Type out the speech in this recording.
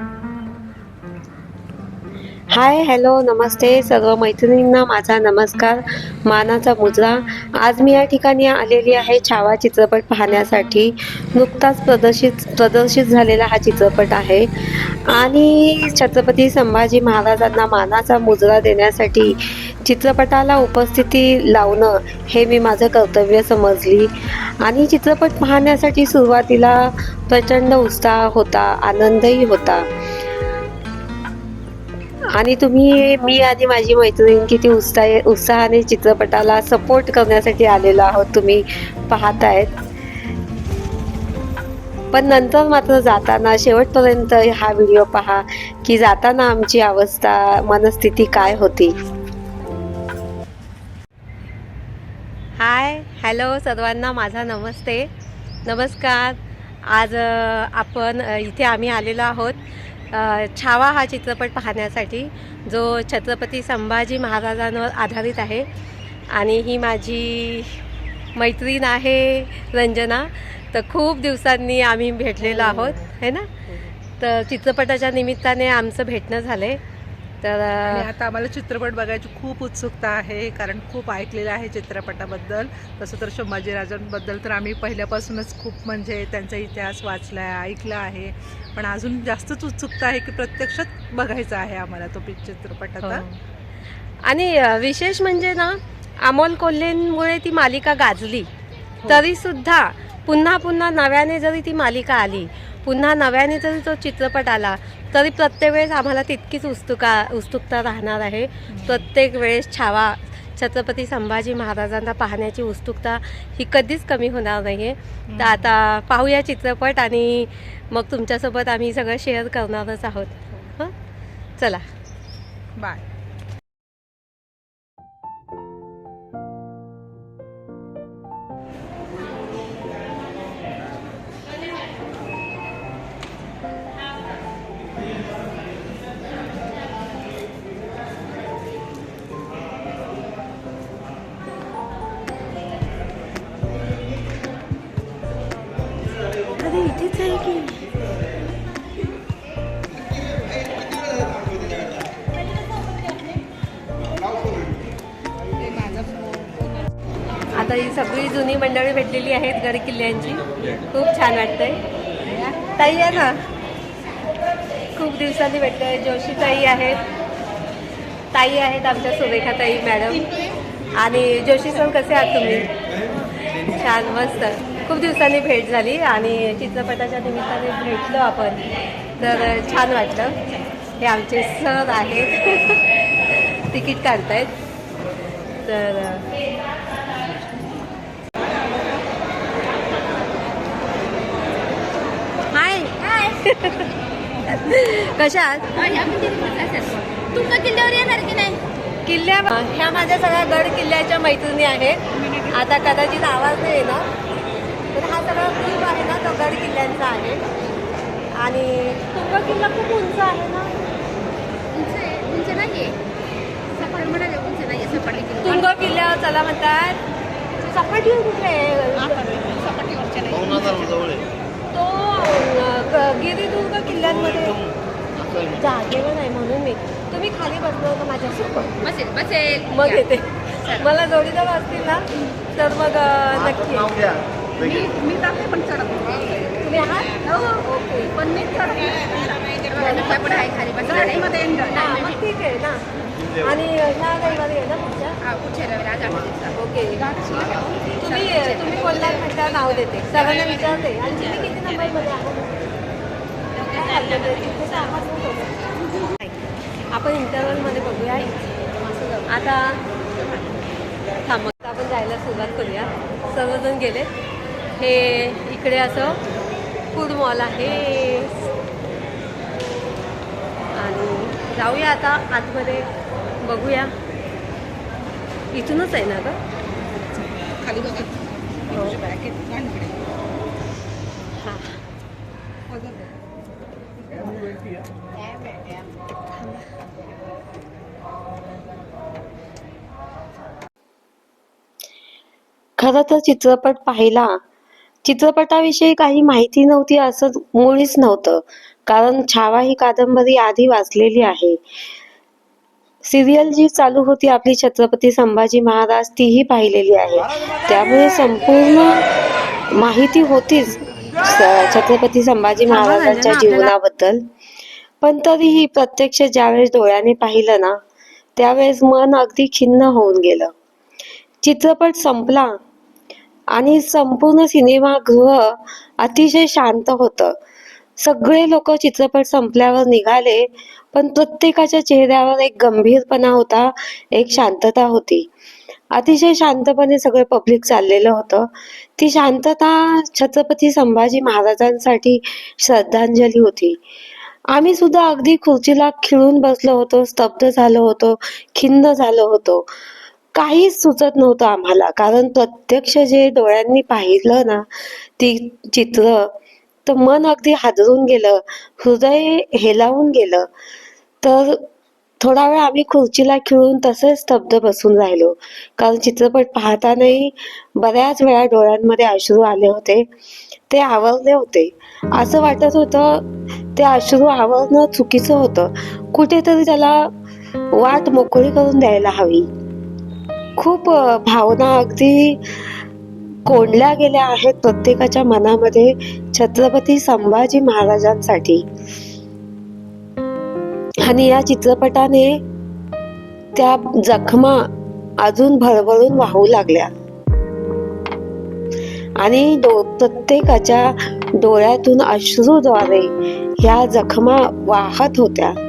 Mm-hmm. Hi hello नमस्ते. सर्व मैत्रिणींना माझा नमस्कार. मानाचा मुजरा. आज मी या ठिकाणी आलेली आहे छावा चित्रपट पाहण्यासाठी. नुकताच प्रदर्शित प्रदर्शित झालेला हा चित्रपट आहे. आणि छत्रपती संभाजी महाराजांना मानाचा मुजरा देण्यासाठी चित्रपटाला उपस्थिती लावणं हे मी माझं कर्तव्य समजली. आणि चित्रपट पाहण्यासाठी सुरुवातीला प्रचंड उत्साह होता आनंदही होता. आणि तुम्ही मी आणि माझी मैत्रीण किती उत्साह उत्साहाने चित्रपटाला सपोर्ट करण्यासाठी आलेलो आहोत. तुम्ही पाहत आहेत पण नंतर मात्र जाताना शेवटपर्यंत हा व्हिडिओ पहा की जाताना आमची अवस्था मनस्थिती काय होती? हाय हॅलो सर्वांना माझा नमस्ते. नमस्कार. आज आपण इथे आम्ही आलेलो आहोत. छावा हा चित्रपट पाहण्यासाठी जो छत्रपती संभाजी महाराजांवर आधारित आहे. आणि ही माझी मैत्रीण आहे रंजना. तर खूप दिवसांनी आम्ही भेटलेलो आहोत है ना? तर चित्रपटाच्या निमित्ताने आमचं भेटणं झालं आहे तर आता आम्हाला चित्रपट बघायची खूप उत्सुकता आहे कारण खूप ऐकलेलं आहे चित्रपटाबद्दल तसं तर संभाजीराजांबद्दल तर आम्ही पहिल्यापासूनच खूप म्हणजे त्यांचा इतिहास वाचला आहे ऐकला आहे पण अजून जास्तच उत्सुकता आहे की प्रत्यक्षात बघायचा आहे आम्हाला तो चित्रपट आता हो. आणि विशेष म्हणजे ना अमोल कोल्हेंमुळे ती मालिका गाजली हो. तरी सुद्धा पुन्हा पुन्हा नव्याने जरी ती मालिका आली पुन्हा नव्याने जरी तो चित्रपट आला तरी प्रत्येक वेळेस आम्हाला तितकीच उत्सुका उत्सुकता राहणार आहे. प्रत्येक वेळेस छावा छत्रपती संभाजी महाराजांना पाहण्याची उत्सुकता ही कधीच कमी होणार नाही आहे तर आता पाहूया चित्रपट आणि मग तुमच्यासोबत आम्ही सगळं शेअर करणारच आहोत. हं? चला. बाय. आता ही सगळी जुनी मंडळी भेटलेली आहेत गड किल्ल्यांची. खूप छान वाटतंय. ताई आहे ना. खूप दिवसांनी भेटतोय. जोशी ताई आहेत. ताई आहेत आमच्या सुरेखा ताई मॅडम. आणि जोशी सर कसे आहात तुम्ही? छान मस्त. खूप दिवसांनी भेट झाली आणि चित्रपटाच्या निमित्ताने भेटलो आपण. तर छान वाटलं. हे आमचे सर आहेत. तिकीट काढतायत. तर हाय कशा आहात? तुमका किल्ल्यावर येणार की नाही? किल्ल्या ह्या माझ्या सगळ्या गड किल्ल्याच्या मैत्रिणी आहेत. आता कदाचित आवाज नाही ना तर हा सगळा ग्रुप आहे ना तो गड किल्ल्यांचा आहे. आणि तुंग किल्ला खूप उंच आहे ना? उंच आहे उंच नाहीये. सपाट म्हणाले उंच नाहीये सपाटी तुंग किल्ल्यावर चला म्हणतात. सपाटीवर कुठे आहे? सपाटीवरच्या नाही. तो गिरिदुर्ग किल्ल्यांमध्ये जागेवर नाही म्हणून मी. तुम्ही खाली बसलो होतं माझ्यासोबत बसेल बसेल. मग. येते मला जोडीदार असतील ना तर मग नक्की. मी मी जाते पण चढत तुम्ही आहात? हो ओके पण मी चढत नाही. पण आहे खाली बस गाडीमध्ये हा, मग ठीक आहे ना. आणि ह्या आहे ना हा दिवसात ओके. तुम्ही तुम्ही कोल्हार म्हटल्यावर नाव देते. सर्वांना विचारते. आणि तुम्ही किती नंबरमध्ये आहात. आपण इंटरव्हलमध्ये बघूया. आता थांब आता आपण जायला सुरुवात करूया. सर्वजण गेले हे इकडे असं फूड मॉल आहे. आणि जाऊया आता आतमध्ये बघूया. इथूनच आहे ना ग? खाली बघा. हो. हां. खरं तर चित्रपट पाहिला. चित्रपटाविषयी काही माहिती नव्हती असं मुळीच नव्हतं. कारण छावा ही कादंबरी आधी वाचलेली आहे. सिरियल जी चालू होती आपली छत्रपती संभाजी महाराज तीही पाहिलेली आहे. त्यामुळे संपूर्ण माहिती होतीच छत्रपती संभाजी महाराजांच्या जीवनाबद्दल. पण तरीही प्रत्यक्ष ज्यावेळेस डोळ्याने पाहिलं ना त्यावेळेस मन अगदी खिन्न होऊन गेलं. चित्रपट संपला आणि संपूर्ण सिनेमागृह अतिशय शांत होतं. सगळे लोक चित्रपट संपल्यावर निघाले पण प्रत्येकाच्या चेहऱ्यावर एक गंभीरपणा होता एक शांतता होती. अतिशय शांतपणे सगळं पब्लिक चाललेलं होतं. ती शांतता छत्रपती संभाजी महाराजांसाठी श्रद्धांजली होती. आम्ही सुद्धा अगदी खुर्चीला खिळून बसलो होतो स्तब्ध झालो होतो खिन्न झालो होतो. काहीच सुचत नव्हतं आम्हाला. कारण प्रत्यक्ष जे डोळ्यांनी पाहिलं ना ती चित्र तर मन अगदी हादरून गेलं हृदय हेलावून गेलं. तर थोडा वेळ आम्ही खुर्चीला खिळून तसेच स्तब्ध बसून राहिलो. कारण चित्रपट पाहतानाही बऱ्याच वेळा डोळ्यांमध्ये अश्रू आले होते ते आवरले होते. असं वाटत होतं ते अश्रू आवरणं चुकीचं होतं. कुठेतरी त्याला वाट मोकळी करून द्यायला हवी. खूप भावना अगदी कोंडल्या गेल्या आहेत प्रत्येकाच्या मनामध्ये छत्रपती संभाजी महाराजांसाठी. आणि या चित्रपटाने त्या जखमा अजून भरभरून वाहू लागल्या. आणि डो प्रत्येकाच्या डोळ्यातून अश्रूद्वारे ह्या जखमा वाहत होत्या.